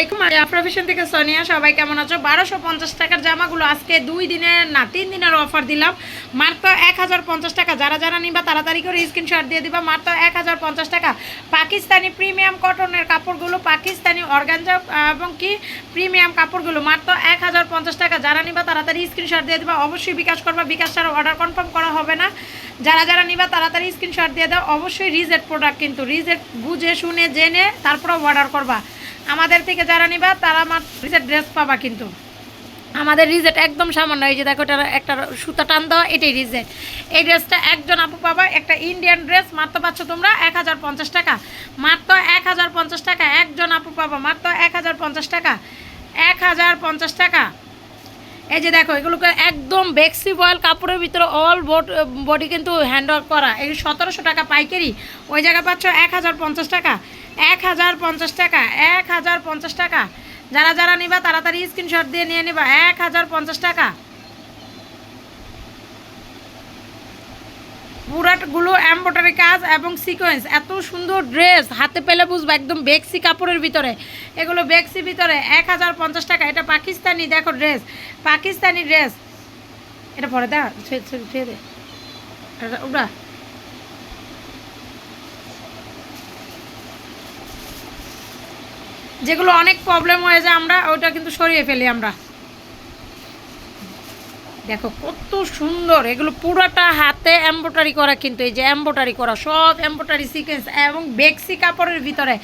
আলাইকুম প্রফেশন থেকে সোনিয়া। সবাই কেমন আছো? বারোশো পঞ্চাশ টাকার জামাগুলো আজকে দুই দিনের, না, তিন দিনের অফার দিলাম। মাত্র এক হাজার পঞ্চাশ টাকা। যারা যারা নিবা, তাড়াতাড়ি করে স্ক্রিনশট দিয়ে দিবা। মাত্র এক হাজার পঞ্চাশ টাকা। পাকিস্তানি প্রিমিয়াম কটনের কাপড়গুলো, পাকিস্তানি অর্গানজা এবং কি প্রিমিয়াম কাপড়গুলো, মাত্র এক হাজার পঞ্চাশ টাকা। যারা নিবা, তাড়াতাড়ি স্ক্রিনশট দিয়ে দিবা। অবশ্যই বিকাশ করবা। বিকাশ ছাড়া অর্ডার কনফার্ম করা হবে না। যারা যারা নিবা, তাড়াতাড়ি স্ক্রিনশট দিয়ে দাও। অবশ্যই রিজেট প্রোডাক্ট কিন্তু রিজেট বুঝে, শুনে, জেনে তারপরে অর্ডার করবা। আমাদের থেকে যারা নিবা, তারা আমার রিজেট ড্রেস পাবা কিন্তু। আমাদের রিজেট একদম সামান্য, এই যে দেখো এটা একটা সুতা টান দেওয়া, এটাই রিজেট এই ড্রেসটা একজন আপু পাবা, একটা ইন্ডিয়ান ড্রেস, মাত্র পাচ্ছ তোমরা এক হাজার পঞ্চাশ টাকা। মাত্র এক হাজার পঞ্চাশ টাকা, একজন আপু পাবা, মাত্র এক হাজার পঞ্চাশ টাকা। এক হাজার পঞ্চাশ টাকা। এই যে দেখো, এগুলোকে একদম বেক্সি বয়েল কাপড়ের ভিতরে অল বডি কিন্তু হ্যান্ড করা। এই সতেরোশো টাকা পাইকারি, ওই জায়গায় পাচ্ছ এক হাজার পঞ্চাশ টাকা। এক হাজার পঞ্চাশ টাকা, এক হাজার পঞ্চাশ টাকা। যারা যারা নিবা, তাড়াতাড়ি স্ক্রিনশট দিয়ে নিয়ে নিবা, এক হাজার পঞ্চাশ টাকা। পুরাটগুলো এম্ব্রয়ডারি কাজ এবং সিকোয়েন্স এত সুন্দর ড্রেস হাতে পেলে বুঝবা একদম বেক্সি কাপড়ের ভিতরে। এগুলো বেক্সি ভিতরে, এক হাজার পঞ্চাশ টাকা। এটা পাকিস্তানি, দেখো ড্রেস পাকিস্তানি ড্রেস এটা পরে দা, ছেড়ে দে। এটা যেগুলো অনেক প্রবলেম হয়ে যায় আমরা, ওটা কিন্তু সরিয়ে ফেলি আমরা। দেখো কত সুন্দর, এগুলো পুরোটা হাতে এম্ব্রয়ডারি করা কিন্তু, এই যে এম্ব্রয়ডারি করা, সব এম্ব্রয়ডারি সিকোয়েন্স এবং বেক্সি কাপড়ের ভিতরে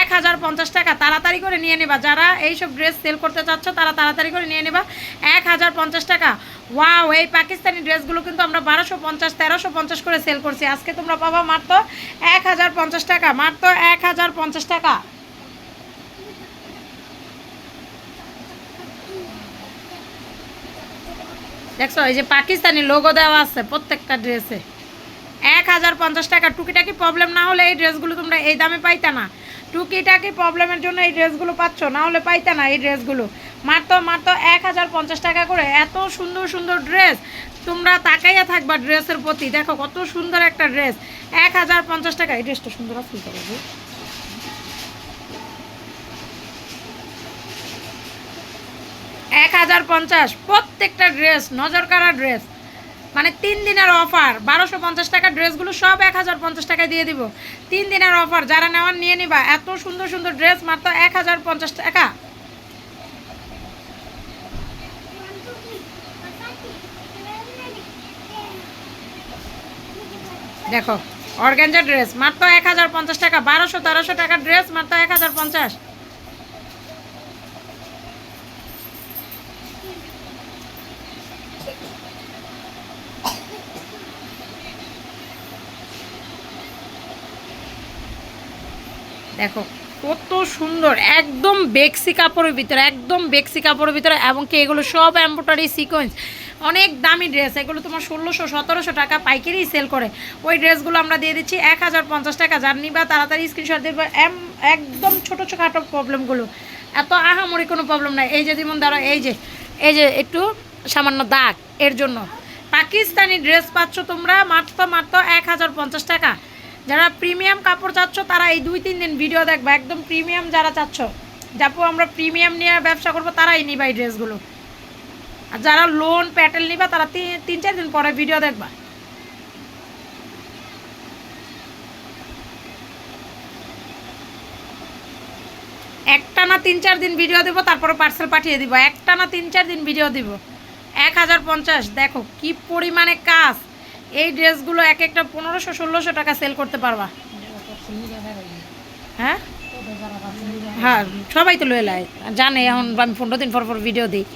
এক হাজার পঞ্চাশ টাকা তাড়াতাড়ি করে নিয়ে নেবা। যারা এইসব ড্রেস সেল করতে চাচ্ছ, তারা তাড়াতাড়ি করে নিয়ে নেবা। এক হাজার পঞ্চাশ টাকা। ওয়াও এই পাকিস্তানি ড্রেসগুলো কিন্তু আমরা বারোশো পঞ্চাশ, তেরোশো পঞ্চাশ করে সেল করছি। আজকে তোমরা পাবা মাত্র এক হাজার পঞ্চাশ টাকা, মাত্র এক হাজার পঞ্চাশ টাকা। দেখছ, এই যে পাকিস্তানি লোগো দেওয়া আছে প্রত্যেকটা ড্রেসে এক হাজার পঞ্চাশ টাকা। টুকিটাকি প্রবলেম না হলে এই ড্রেসগুলো তোমরা এই দামে পাইতা না। টুকিটাকি প্রবলেমের জন্য এই ড্রেসগুলো পাচ্ছ, না হলে পাইতা না এই ড্রেসগুলো মাত্র মাত্র এক হাজার পঞ্চাশ টাকা করে এত সুন্দর সুন্দর ড্রেস তোমরা তাকাইয়া থাকবা ড্রেসের প্রতি। দেখো, কত সুন্দর একটা ড্রেস এক হাজার পঞ্চাশ টাকা। এই ড্রেসটা সুন্দর আছে এক হাজার পঞ্চাশ, প্রত্যেকটা ড্রেস নজর কাড়া ড্রেস মানে তিন দিনের অফার বারোশো পঞ্চাশ টাকার ড্রেসগুলো সব এক হাজার পঞ্চাশ টাকায় দিয়ে দিব। তিন দিনের অফার যারা নেওয়ার নিয়ে নিবা, এত সুন্দর সুন্দর ড্রেস মাত্র এক হাজার পঞ্চাশ টাকা। দেখো অর্গ্যাঞ্জা ড্রেস মাত্র এক হাজার পঞ্চাশ টাকা, বারোশো তেরোশো টাকার ড্রেস মাত্র এক হাজার পঞ্চাশ। দেখো, কত সুন্দর, একদম বেক্সি কাপড়ের ভিতরে, একদম বেক্সি কাপড়ের ভিতরে, এবং কি এগুলো সব এম্ব্রয়ডারি সিকোয়েন্স অনেক দামি ড্রেস এগুলো তোমার ষোলোশো, সতেরোশো টাকা পাইকারি সেল করে। ওই ড্রেসগুলো আমরা দিয়ে দিচ্ছি এক হাজার পঞ্চাশ টাকা। যার নিবা তাড়াতাড়ি স্ক্রিনশট দেবে একদম ছোটো ছোটো প্রবলেমগুলো এত আহামরি কোনো প্রবলেম নাই। এই যে যেমন ধরো, এই যে এই যে একটু সামান্য দাগ এর জন্য। পাকিস্তানি ড্রেস পাচ্ছ তোমরা মাত্র মাত্র এক হাজার পঞ্চাশ টাকা। যারা প্রিমিয়াম কাপড় চাচ্ছ, তারা এই দুই তিন দিন ভিডিও দেখবা। একদম প্রিমিয়াম যারা চাচ্ছ, যাপু আমরা প্রিমিয়াম নিয়ে ব্যবসা করব, তারাই নিবা এই ড্রেসগুলো আর যারা লোন প্যাটেল নিবা, তারা তিন- চার দিন পরে ভিডিও দেখবা। একটা না তিন, চার দিন ভিডিও দিব, তারপরে পার্সেল পাঠিয়ে দিব। একটা না তিন, চার দিন ভিডিও দিব। এক হাজার পঞ্চাশ, দেখো কি পরিমাণে কাজ। এই ড্রেসগুলো এক একটা পনেরোশো, ষোলোশো টাকা সেল করতে পারবা। হ্যাঁ? হ্যাঁ সবাই তো লয়ে লাই জানে, এখন আমি পনেরো দিন পর পর ভিডিও দিই।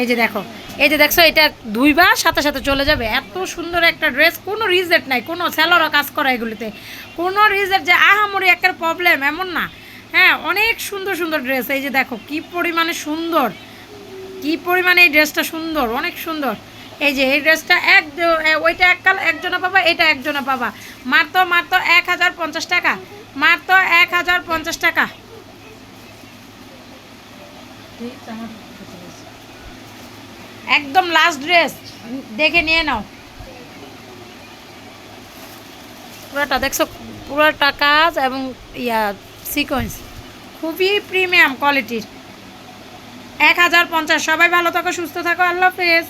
এই যে দেখো, এই যে দেখছ, এটা দুইবার সাথে সাথে চলে যাবে। এত সুন্দর একটা ড্রেস কোনো রিজেট নাই, কোনো স্যালোরও কাজ করা এগুলিতে। কোনো রিজেট যে, আহামরি একটা প্রবলেম এমন না। হ্যাঁ অনেক সুন্দর সুন্দর ড্রেস এই যে দেখো, কি পরিমাণে সুন্দর। কি পরিমাণে এই ড্রেসটা সুন্দর অনেক সুন্দর। এই যে এই ড্রেসটা এক ওইটা এক কাল একজনে পাবা এটা একজনে পাবা। মাত্র মাত্র এক হাজার পঞ্চাশ টাকা। মাত্র এক হাজার পঞ্চাশ টাকা। একদম লাস্ট ড্রেস দেখে নিয়ে নাও। পুরোটা দেখছ? পুরোটা কাজ এবং ইয়া সিকোয়েন্স খুবই প্রিমিয়াম কোয়ালিটির এক হাজার পঞ্চাশ। সবাই ভালো থাকো সুস্থ থাকো আল্লাহ হাফেজ।